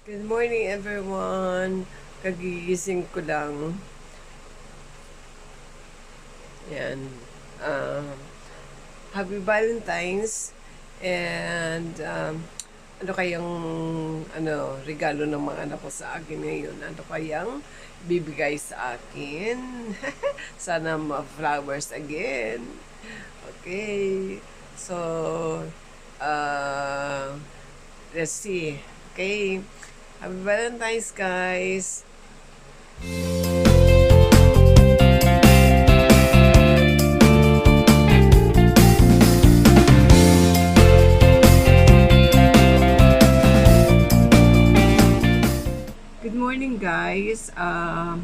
Good morning everyone. Kagigising ko lang. Yan. Um, happy Valentine's. And um, ano kayang ano, regalo ng mga anak ko sa akin ngayon? Ano kayang bibigay sa akin? Sana ma-flowers again. Okay. So, uh, let's see. Okay. Happy Valentine's, guys. Good morning, guys. Uh,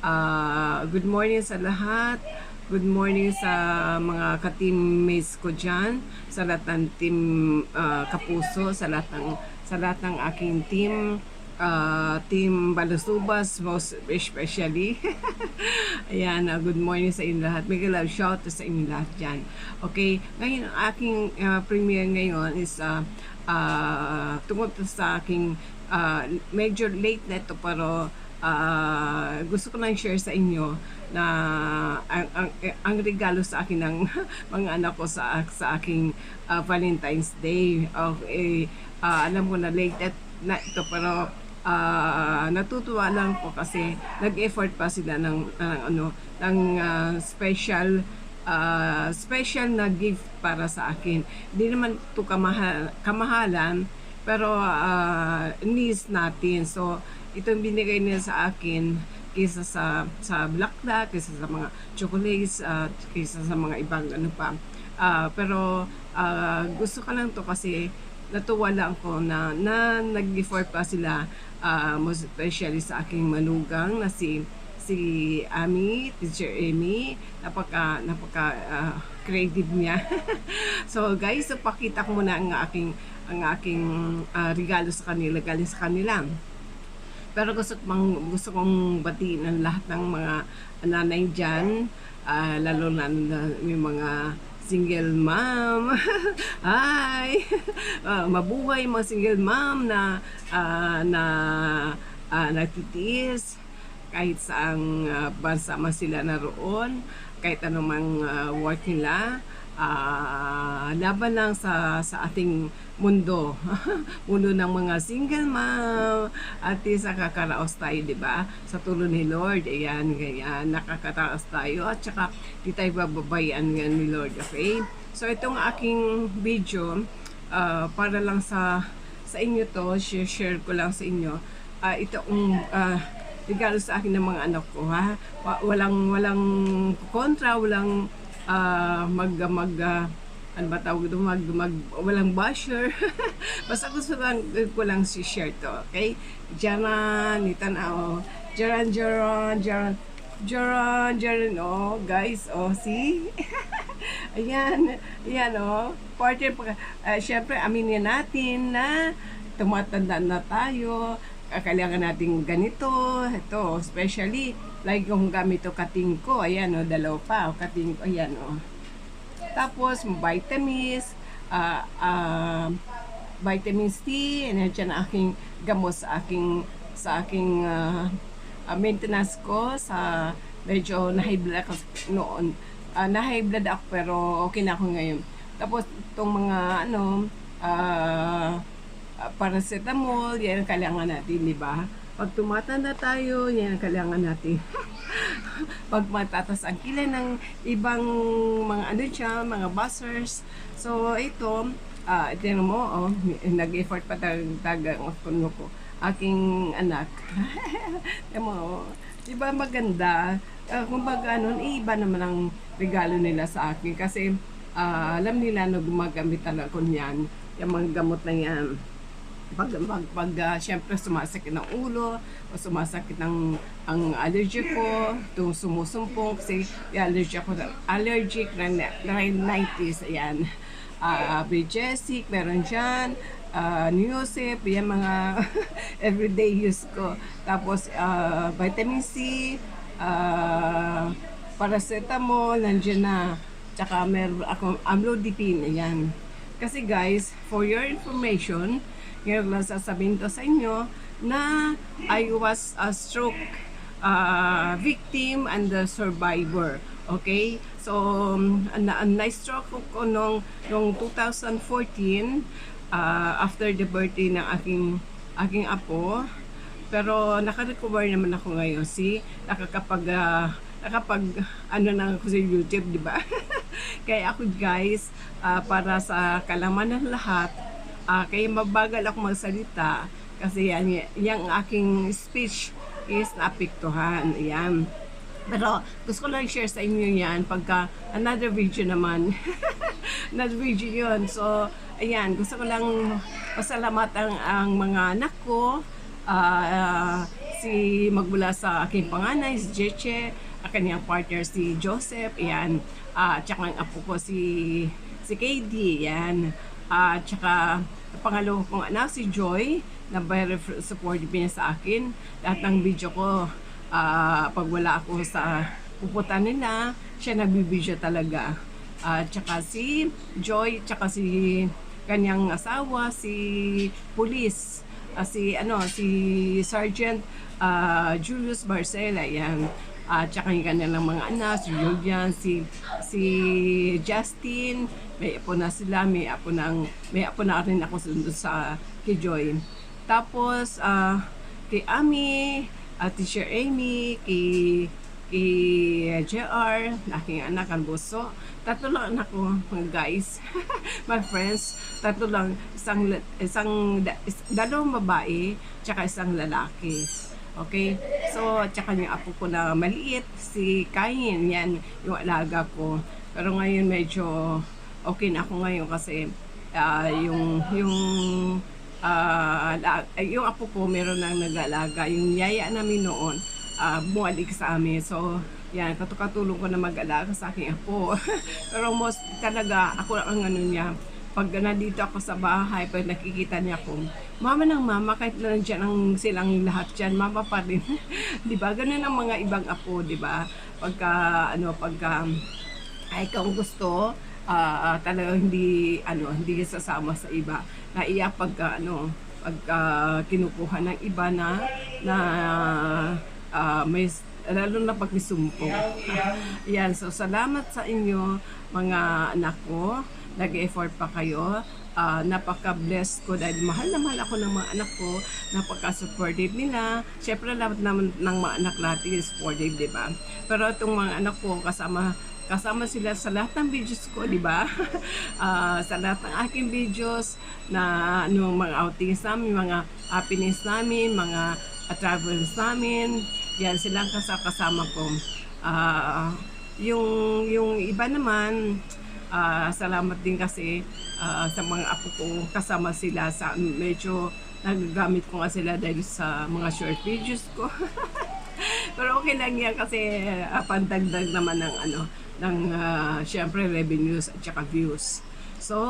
uh, good morning sa lahat. Good morning sa mga ka-teammates ko dyan, sa lahat ng team uh, Kapuso, sa lahat ng, sa lahat ng aking team, uh, team Balusubas, most especially. Ayan, uh, good morning sa inyo lahat. Mega love shout to sa inyo lahat dyan. Okay, ngayon ang aking uh, premiere ngayon is uh, uh, tungkol sa aking uh, medyo late na ito pero uh, gusto ko lang share sa inyo na ang, ang, ang regalo sa akin ng mga anak ko sa sa aking uh, Valentine's Day. Okay, uh, alam ko na late at, na ito pero uh, natutuwa lang ko kasi nag-effort pa sila ng, ng ano ng uh, special uh, special na gift para sa akin. Hindi naman ito kamahal, kamahalan pero uh, needs natin. So itong binigay niya sa akin kaysa sa sa bulaklak, kaysa sa mga chocolates, at uh, kaysa sa mga ibang ano pa. Uh, pero uh, gusto ko lang to kasi natuwa lang ko na, na nag-effort pa sila uh, most especially sa aking manugang na si si Ami, Teacher Amy, napaka napaka uh, creative niya. so guys, so pakita ko muna ang aking ang aking uh, regalo sa kanila galing sa kanila. Pero gusto, mang, gusto kong batiin ang lahat ng mga nanay dyan, uh, lalo na, na yung mga single mom. Hi! uh, mabuhay mga single mom na uh, na uh, nagtitiis kahit saang uh, bansa man sila naroon, kahit anumang uh, work nila uh, laban lang sa sa ating mundo. mundo ng mga single mom. At least nakakaraos tayo, di ba? Sa tulong ni Lord. Ayan, ganyan. Nakakaraos tayo. At saka, di tayo bababayan nga ni Lord. Okay? So, itong aking video, uh, para lang sa sa inyo to, share, share ko lang sa inyo. Uh, itong uh, regalo sa akin ng mga anak ko, ha? Walang, walang kontra, walang uh, mag mag uh, ano ba tawag ito mag, mag walang basher. Basta gusto lang ko lang si share to okay? Jaran itan oh. Jaran Jaran Jaran Jaran Jaran oh guys oh see? Ayan ayan oh. Partner uh, syempre aminin natin na tumatanda na tayo kailangan natin ganito, ito, especially, like yung gamit to kating ko, ayan o, dalawa pa, o, kating ko, ayan o. Tapos, vitamins, uh, uh, vitamin C, and dyan aking gamot sa aking, sa aking uh, uh, maintenance ko, sa medyo na-high blood ako noon. Uh, na-high blood ako, pero okay na ako ngayon. Tapos, itong mga, ano, ah, uh, paracetamol, yan ang kailangan natin, di ba? Pag tumatanda tayo, yan ang kailangan natin. Pag matatas ang kilay ng ibang mga ano siya, mga buzzers. So, ito, uh, ito mo, oh, nag-effort pa talaga ang puno ko. Aking anak. Ito mo, oh, di maganda? Uh, kumbaga, ano, iba naman ang regalo nila sa akin. Kasi, uh, alam nila na gumagamit talaga ko niyan. Yung mga gamot na yan pag, pag, pag uh, syempre sumasakit ng ulo, o sumasakit ng ang allergy ko, itong sumusumpong kasi allergy ako, allergic rhinitis, ayan. Uh, Bejesic, meron dyan, uh, Neosip, yan mga everyday use ko. Tapos, uh, vitamin C, uh, paracetamol, nandiyan na. Tsaka meron akong amlodipine, ayan. Kasi guys, for your information, ngayon lang sasabihin ko sa inyo na I was a stroke uh, victim and the survivor. Okay? So, um, na, na-stroke ko nung, nung 2014 uh, after the birthday ng aking aking apo. Pero naka-recover naman ako ngayon. See, nakakapag uh, nakapag ano na ako sa YouTube, di ba? Kaya ako guys, uh, para sa kalaman ng lahat, uh, kaya mabagal ako magsalita kasi yan, yung aking speech is naapektuhan. Yan. Pero gusto ko lang share sa inyo yan pagka another video naman. another video yun. So, ayan, gusto ko lang pasalamat ang, ang mga anak ko. Uh, uh, si magmula sa aking panganay, si Jeche, ang kanyang partner si Joseph, ayan. Uh, tsaka ang apo ko si si KD, yan. Uh, tsaka pangalawa kong anak si Joy, na very supportive niya sa akin. Lahat ng video ko, uh, pag wala ako sa pupunta nila, siya nagbibideo talaga. Uh, tsaka si Joy, tsaka si kanyang asawa, si Police, uh, si ano, si Sergeant uh, Julius Barcela, yan. At uh, tsaka yung kanilang mga anak, si Julian, si, si Justin, may apo na sila, may apo, ng, may apo na rin ako sundo sa kay Joy. Tapos, uh, kay Ami, uh, Teacher Amy, kay, kay JR, aking anak ang buso. Tatlo lang anak ko, mga guys, my friends. Tatlo lang, isang, isang, is, dalawang babae, tsaka isang lalaki. Okay? So, tsaka yung apo ko na maliit, si Kain, yan, yung alaga ko. Pero ngayon medyo okay na ako ngayon kasi uh, yung, yung, uh, yung apo ko meron nang nag-alaga. Yung yaya namin noon, uh, bumalik sa amin. So, yan, katukatulong ko na mag-alaga sa aking apo. Pero most talaga, ako ang ano niya, pag nandito ako sa bahay, pag nakikita niya ako, mama ng mama, kahit na nandiyan ang silang lahat dyan, mama pa rin. di ba? Ganun ang mga ibang apo, di ba? Pagka, ano, pagka, ay, kung gusto, uh, talaga hindi, ano, hindi sasama sa iba. Naiyak pagka, ano, pagka kinukuha ng iba na, na, uh, may, lalo na pag may sumpo. Yan, so salamat sa inyo, mga anak ko nag-effort pa kayo. Uh, napaka-blessed ko dahil mahal na mahal ako ng mga anak ko. Napaka-supportive nila. Siyempre, lahat naman ng mga anak natin is supportive, di ba? Pero itong mga anak ko, kasama kasama sila sa lahat ng videos ko, di ba? uh, sa lahat ng aking videos na ano, mga outings namin, mga happiness namin, mga uh, travels namin. Yan, silang kasama ko. Uh, yung, yung iba naman, uh, salamat din kasi uh, sa mga apo ko kasama sila sa medyo nagagamit ko nga sila dahil sa mga short videos ko. Pero okay lang yan kasi uh, pandagdag naman ng ano ng uh, syempre revenues at saka views. So,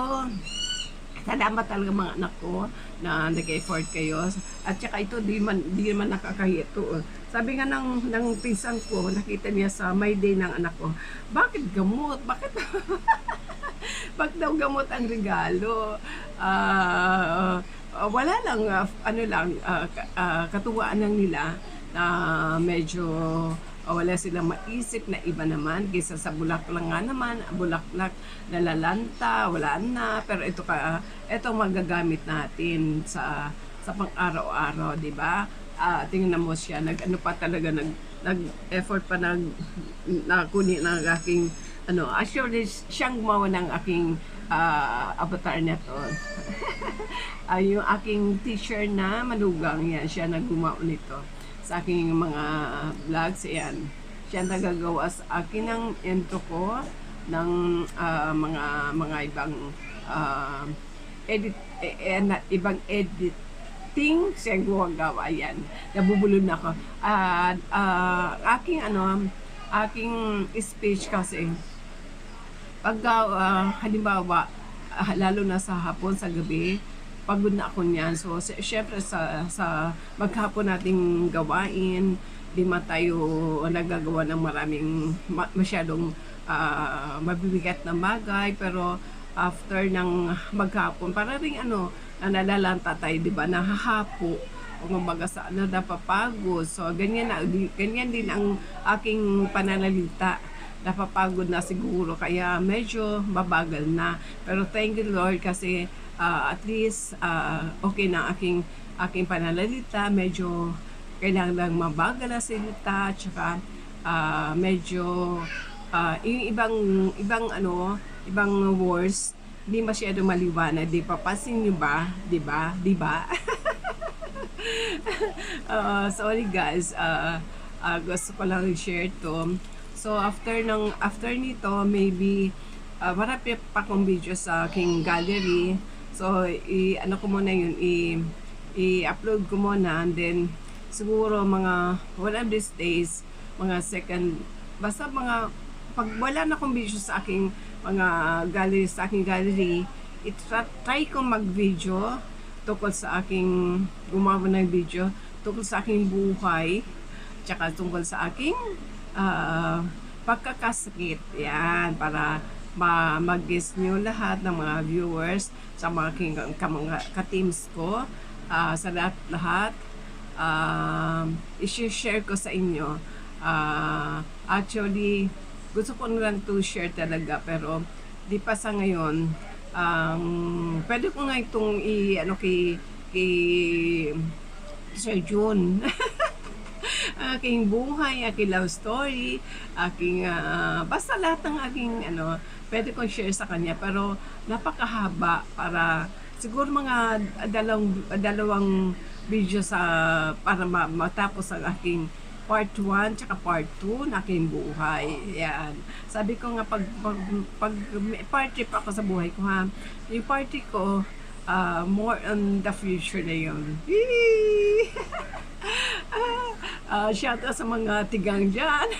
salamat talaga mga anak ko na nag-effort kayo. At saka ito, di man, di man nakakahito. Sabi nga ng, ng pinsan ko, nakita niya sa my day ng anak ko, bakit gamot? Bakit? Pag daw gamot ang regalo, uh, uh, wala lang, uh, ano lang, uh, uh, katuwaan lang nila na medyo uh, wala silang maisip na iba naman kaysa sa bulaklak nga naman, bulaklak nalalanta, wala na, pero ito ka, ito magagamit natin sa sa pang-araw-araw, di ba? Uh, tingnan mo siya, nag ano pa talaga nag nag-effort pa nag nakuni ng aking ano, actually siyang gumawa ng aking uh, avatar na to. uh, yung aking teacher na malugang yan, siya naggumawa nito sa aking mga vlogs, yan. Siya nagagawa sa akin ng intro ko ng uh, mga mga ibang uh, edit eh, eh, na, ibang editing siya gumagawa yan. Nabubulon ako. At uh, uh, aking ano aking speech kasi pag uh, halimbawa, uh, lalo na sa hapon, sa gabi, pagod na ako niyan. So, syempre sa, sa maghapon nating gawain, di man tayo nagagawa ng maraming masyadong uh, mabibigat na bagay pero after ng maghapon para ring ano nalalanta tayo, di ba, nahahapo kumbaga sa ano, napapagod. So, ganyan, na, ganyan din ang aking pananalita. Napapagod na siguro, kaya medyo mabagal na. Pero thank you Lord kasi ah, at least ah, okay na aking aking pananalita. Medyo kailangan lang mabagal na salita, tsaka ah, medyo yung ibang ibang ano, ibang words hindi masyado maliwanag, di pa pasin niyo ba? Di ba? Di ba? Uh, sorry guys, uh, uh, gusto ko lang i-share to. So after ng after nito, maybe uh, marami pa akong video sa aking gallery. So i ano ko muna yun, i i-upload ko muna and then siguro mga one of these days, mga second basta mga pag wala na akong video sa aking mga gallery sa aking gallery, i-try try ko mag-video tungkol sa aking gumawa ng video tungkol sa aking buhay tsaka tungkol sa aking ah, pagkakasakit. Yan para ma mag-guess nyo lahat ng mga viewers sa mga king, ka, mga ka-teams ko. Ah, sa lahat lahat. Um, i-share ko sa inyo. Ah, actually gusto ko na lang to share talaga pero di pa sa ngayon. Ang pwede ko nga itong i ano kay kay Sir June aking buhay, aking love story, aking ah, basta lahat ng aking ano, pwede kong share sa kanya pero napakahaba para siguro mga dalawang dalawang video sa para ma- matapos ang aking part 1 tsaka part 2 na aking buhay. Yan. Sabi ko nga pag, pag, pag may party pa ako sa buhay ko ha, yung party ko ah, more on the future na yun. Ah, shout out sa mga tigang dyan.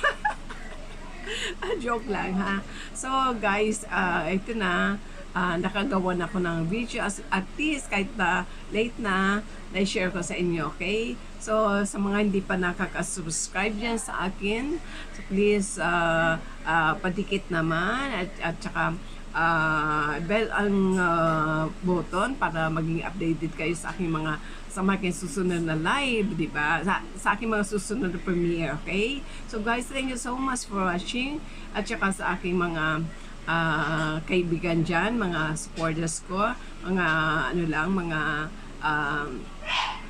Ah, Joke lang ha. So guys, ah, ito na. Ah, nakagawa na ako ng video as, at least kahit na late na, na-share ko sa inyo, okay? So, sa mga hindi pa nakaka-subscribe dyan sa akin, so please, uh, padikit naman at, at saka ah, bell ang ah, button para maging updated kayo sa aking mga sa aking susunod na live, di ba? Sa, sa aking mga susunod na premiere, okay? So guys, thank you so much for watching at saka sa aking mga ah, kaibigan dyan, mga supporters ko, mga ano lang, mga um,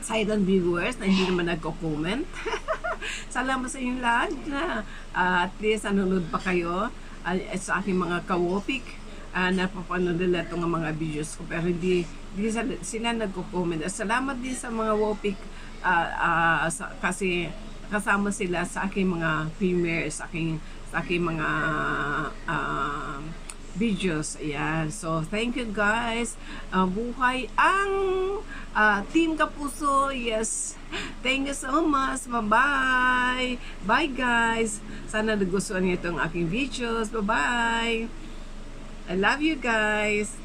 silent viewers na hindi naman nagko-comment. Salamat sa inyo lahat na ah, at least nanonood pa kayo ah, sa aking mga kawopik uh, napapanood nila itong mga videos ko pero hindi, hindi sila, nagko-comment. At Salamat din sa mga wopik ah, ah, sa- kasi kasama sila sa aking mga premieres, sa aking, aking mga ah, videos. Ayan. So, thank you guys. Ah, buhay ang ah, Team Kapuso. Yes. Thank you so much. Bye-bye. Bye guys. Sana nagustuhan niyo itong aking videos. Bye-bye. I love you guys.